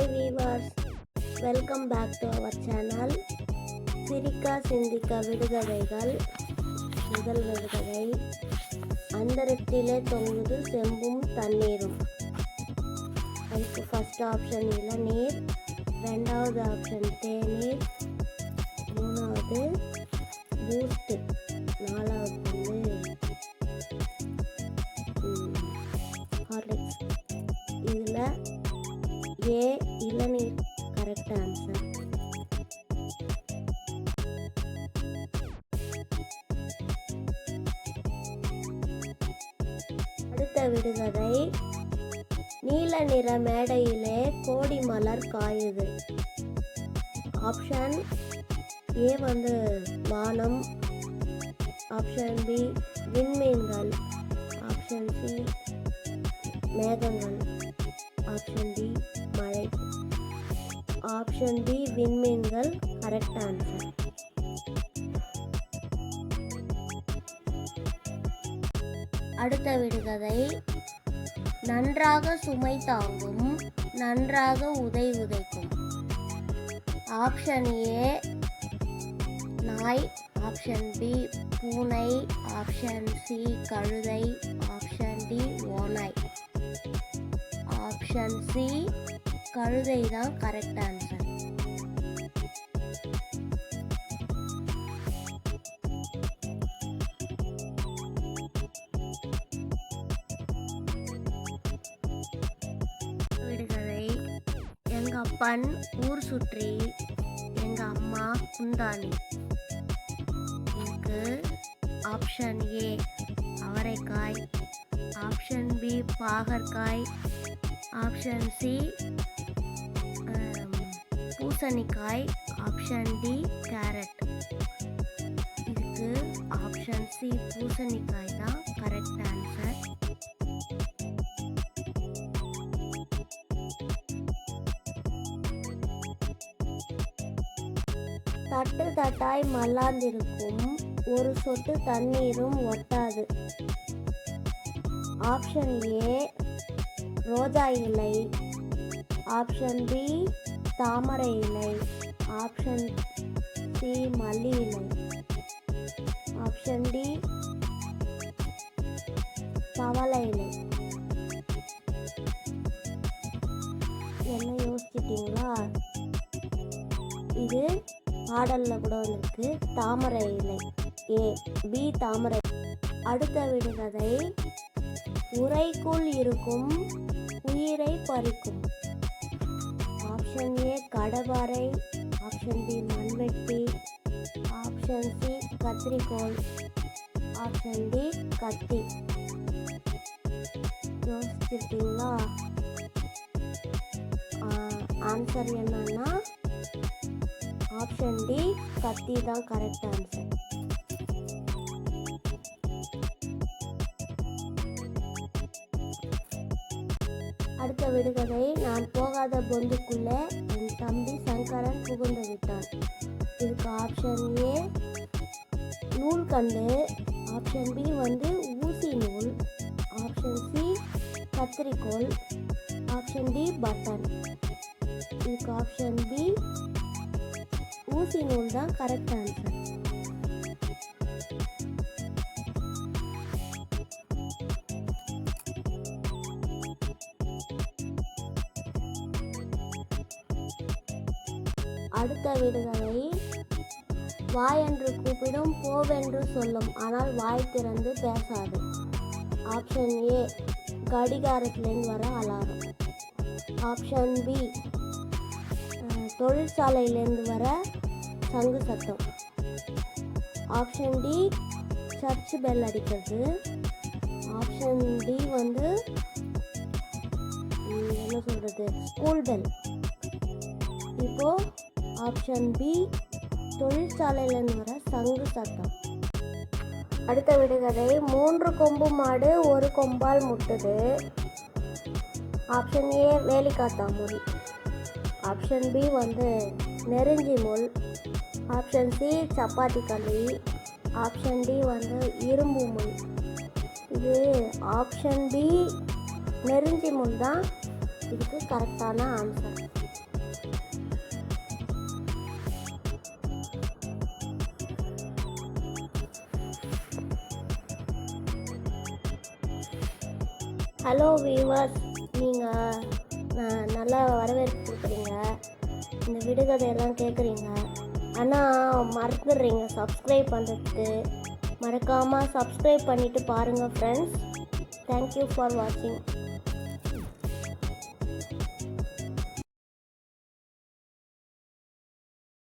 Hi viewers welcome back to our channel சிரிக்கா சிந்திக்க விடுகதைகள் முதல் விடுகதை. அந்தரத்திலே தொங்குது செம்பும் தண்ணீரும். அதுக்கு ஃபஸ்ட் ஆப்ஷன் இளநீர் ரெண்டாவது ஆப்ஷன் தேநீர். மூணாவது பூஸ்ட்டு விடுவதை விடுகதை நீல நிற மேடையிலே கோடி மலர் காயுது. ஆப்ஷன் ஏ வந்து வானம் ஆப்ஷன் பி விண்மீன்கள். ஆப்ஷன் சி மேகங்கள். ஆப்ஷன் டி மழை. ஆப்ஷன் டி விண்மீன்கள். Correct answer. அடுத்த விடுகதை. நன்றாக சுமை தாங்கும் நன்றாக உதை உதைக்கும். ஆப்ஷன் ஏ நாய். ஆப்ஷன் பி பூனை. ஆப்ஷன் சி கழுதை. ஆப்ஷன் டி ஓனாய் ஆப்ஷன் சி கழுதை தான் கரெக்ட் ஆன்சர் எங்கள் அப்பன் ஊர் சுற்றி எங்கள் அம்மா குந்தாணி. எனக்கு ஆப்ஷன் ஏ அவரைக்காய். ஆப்ஷன் பி பாகற்காய். ஆப்ஷன் சி பூசணிக்காய். ஆப்ஷன் டி கேரட் இதுக்கு ஆப்ஷன் சி பூசணிக்காய். தட்டு தட்டாய் மல்லாந்திருக்கும். ஒரு சொட்டு தண்ணீரும் ஒட்டாது. ஆப்ஷன் ஏ ரோஜா இலை. ஆப்ஷன் பி தாமரை இலை. ஆப்ஷன் சி மல்லி இலை. ஆப்ஷன் டி பவளை இலை. என்ன யோசிச்சிட்டிங்களா? இது பாடலில் கூட வந்திருக்கு. தாமரை இலை. ஏ பி தாமரை. அடுத்த விடுகதை உரைக்குள் இருக்கும் உயிரை பறிக்கும். ஆப்ஷன் ஏ கடவாரை. ஆப்ஷன் பி மண்வெட்டி. ஆப்ஷன் சி கத்திரிக்கோள். ஆப்ஷன் டி கத்தி. யோசிச்சிருக்கீங்களா? ஆன்சர் என்னன்னா ஆப்ஷன் டி கத்தி தான் கரெக்ட் ஆன்சர் அடுத்த விடுகதை நான் போகாத பொந்துக்குள்ளே என் தம்பி சங்கரன் புகுந்து விட்டான். இதுக்கு ஆப்ஷன் ஏ நூல்கண்டு ஆப்ஷன் பி வந்து ஊசி நூல். Option C கத்திரிக்கோள். Option D button. இதுக்கு ஆப்ஷன் பி ஊசி நூல் தான் கரெக்ட் ஆன்சர் அடுத்த வீடுகளை வாய் என்று கூப்பிடும் போவென்று சொல்லும். ஆனால் வாய் திறந்து பேசாது. ஆப்ஷன் ஏ கடிகாரத்திலேருந்து வர அலாரம். ஆப்ஷன் பி தொழிற்சாலையிலேருந்து வர சங்கு சத்தம். ஆப்ஷன் டி சர்ச் பெல் அடிக்கிறது. ஆப்ஷன் டி வந்து என்ன சொல்கிறது ஸ்கூல் பெல் இப்போ ஆப்ஷன் பி தொழிற்சாலையில் வர சங்கு சத்தம். அடுத்த விடுகதை மூன்று கொம்பு மாடு ஒரு கொம்பால் முட்டுது. ஆப்ஷன் ஏ வேலிக்காத்தாமுல் ஆப்ஷன் பி வந்து நெருஞ்சி முள். ஆப்ஷன் சி சப்பாத்தி களி. ஆப்ஷன் டி வந்து இரும்பு முள். இது ஆப்ஷன் பி நெருஞ்சி முள் தான். இதுக்கு கரெக்டான ஆன்சர் ஹலோ வீவர்ஸ் நீங்கள் நல்லா வரவேற்பு கொடுக்குறீங்க. இந்த விடுகதையெல்லாம் கேட்குறீங்க. ஆனால் மறந்துடுறீங்க. சப்ஸ்கிரைப் பண்ணுறதுக்கு மறக்காமல் சப்ஸ்கிரைப் பண்ணிவிட்டு பாருங்கள் ஃப்ரெண்ட்ஸ் தேங்க்யூ ஃபார் வாட்சிங்